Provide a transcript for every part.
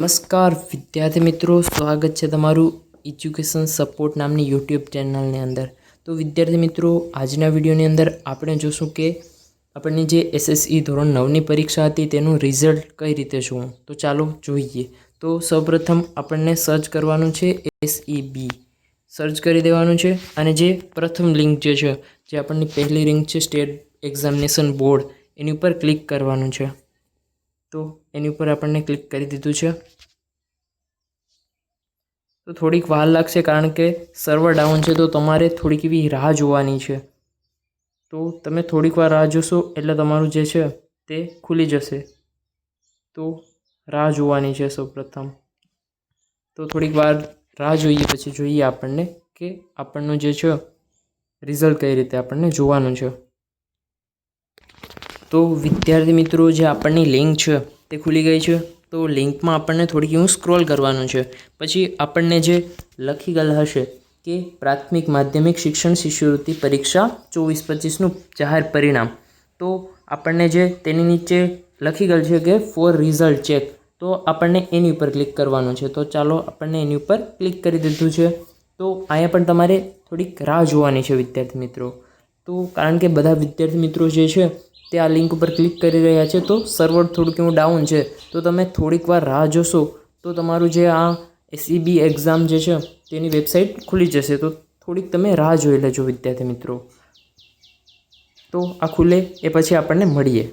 નમસ્કાર, વિદ્યાર્થી મિત્રો, સ્વાગત છે તમારું એજ્યુકેશન સપોર્ટ નામની યુટ્યુબ ચેનલની અંદર. તો વિદ્યાર્થી મિત્રો, આજના વિડીયોની અંદર આપણે જોશું કે આપણને જે એસએસઈ ધોરણ નવની પરીક્ષા હતી તેનું રિઝલ્ટ કઈ રીતે જોવું? તો ચાલો જોઈએ. તો સૌપ્રથમ આપણને સર્ચ કરવાનું છે એસઈબી સર્ચ કરી દેવાનું છે અને જે પ્રથમ લિંક જે છે, જે આપણની પહેલી લિંક છે સ્ટેટ એક્ઝામિનેશન બોર્ડ એની ઉપર ક્લિક કરવાનું છે. તો એની ઉપર આપણને ક્લિક કરી દીધું છે. તો થોડીક વાર લાગશે કારણ કે સર્વર ડાઉન છે તો તમારે થોડીક એવી રાહ જોવાની છે. તો તમે થોડીક વાર રાહ જોશો એટલે તમારું જે છે તે ખુલી જશે. તો રાહ જોવાની છે સૌપ્રથમ. તો થોડીક વાર રાહ જોઈએ પછી જોઈએ આપણને કે આપણનું જે છે રિઝલ્ટ કઈ રીતે આપણને જોવાનું છે. તો વિદ્યાર્થી મિત્રો, જે આપણની લિંક છે તે ખુલી ગઈ છે. તો લિંકમાં આપણને થોડીક એવું સ્ક્રોલ કરવાનું છે. પછી આપણને જે લખી ગયેલ હશે કે પ્રાથમિક માધ્યમિક શિક્ષણ શિષ્યવૃત્તિ પરીક્ષા ચોવીસ પચીસનું જાહેર પરિણામ. તો આપણને જે તેની નીચે લખી ગયેલ છે કે ફોર રિઝલ્ટ ચેક તો આપણને એની ઉપર ક્લિક કરવાનું છે. તો ચાલો આપણને એની ઉપર ક્લિક કરી દીધું છે. તો અહીંયા પણ તમારે થોડીક રાહ જોવાની છે વિદ્યાર્થી મિત્રો. તો કારણ કે બધા વિદ્યાર્થી મિત્રો જે છે તે આ લિંક ઉપર ક્લિક કરી રહ્યા છે, તો સર્વર થોડુંક એવું ડાઉન છે. તો તમે થોડીક વાર રાહ જોશો, તો તમારું જે આ એસઈબી એક્ઝામ જે છે, તેની વેબસાઇટ ખુલી જશે. તો થોડીક તમે રાહ જોઈ લેજો, વિદ્યાર્થી મિત્રો. તો આ ખુલે, એ પછી આપણને મળીએ.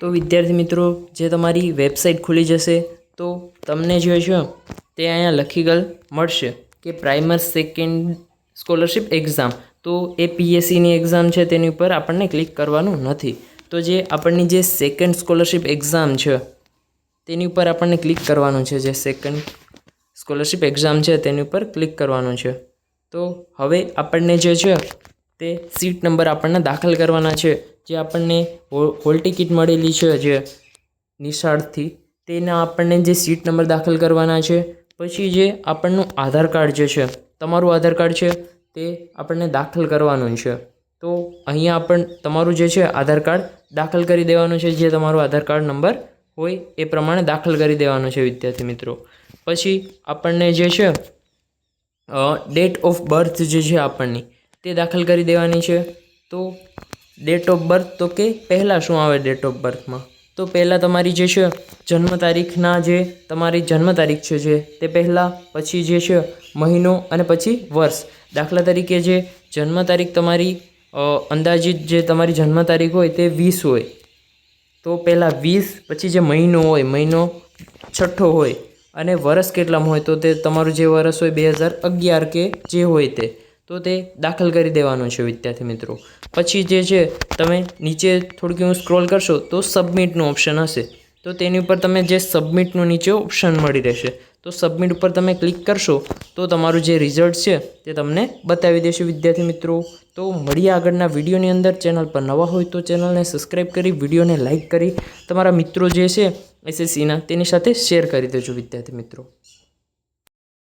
તો વિદ્યાર્થી મિત્રો, જે તમારી વેબસાઇટ ખુલી જશે, તો તમને જે છે, તે અહીંયા લખી ગયેલ મળશે કે પ્રાઇમર સેકન્ડ સ્કોલરશિપ એક્ઝામ તો એ પીએસસીની એક્ઝામ છે તેની ઉપર આપણને ક્લિક કરવાનું નથી. તો જે આપણની જે સેકન્ડ સ્કોલરશિપ એક્ઝામ છે, તેની ઉપર આપણને ક્લિક કરવાનું છે. જે સેકન્ડ સ્કોલરશિપ એક્ઝામ છે, તેની ઉપર ક્લિક કરવાનું છે. તો હવે આપણને જે છે, તે સીટ નંબર આપણને દાખલ કરવાના છે. જે આપણને હોલ ટિકિટ મળેલી છે, જે નિશાળથી, તેના આપણને જે સીટ નંબર દાખલ કરવાના છે. પછી જે આપણનું આધાર કાર્ડ જે છે, તમારું આધાર કાર્ડ છે તે આપણને દાખલ કરવાનું છે. તો અહીંયા આપણ, તમારું જે છે આધાર કાર્ડ દાખલ કરી દેવાનું છે, જે તમારું આધાર કાર્ડ નંબર હોય એ પ્રમાણે દાખલ કરી દેવાનું છે, વિદ્યાર્થી મિત્રો. પછી આપણને જે છે ડેટ ઓફ બર્થ જે છે આપણની, તે દાખલ કરી દેવાની છે. તો ડેટ ઓફ બર્થ તો કે પહેલાં શું આવે ડેટ ઓફ બર્થમાં તો પહેલાં તમારી જે છે જન્મ તારીખના જે તમારી જન્મ તારીખ છે જે, તે પહેલાં, પછી જે છે, મહિનો અને પછી વર્ષ. દાખલા તરીકે જે જન્મ તારીખ તમારી અંદાજિત જે તમારી જન્મ તારીખ હોય તે વીસ હોય. તો પહેલાં વીસ, પછી જે મહિનો હોય, મહિનો છઠ્ઠો હોય અને વર્ષ કેટલામાં હોય તો તે તમારું જે વર્ષ હોય બે હજાર અગિયાર કે જે હોય તે. તો તે દાખલ કરી દેવાનો છે, વિદ્યાર્થી મિત્રો. પછી જે છે, તમે નીચે થોડુંક હું સ્ક્રોલ કરશો તો સબમિટનું ઓપ્શન હશે. તો તેની ઉપર તમે જે સબમિટનું નીચે ઓપ્શન મળી રહેશે. તો સબમિટ ઉપર તમે ક્લિક કરશો તો તમારું જે રિઝલ્ટ છે, તે તમને બતાવી દેશે, વિદ્યાર્થી મિત્રો. તો મળીએ આગળના વિડીયોની અંદર. ચેનલ પર નવા હોય તો ચેનલને સબસ્ક્રાઈબ કરી, વિડીયોને લાઇક કરી. તમારા મિત્રો જે છે એસએસસીના તેની સાથે શેર કરી દેજો, વિદ્યાર્થી મિત્રો.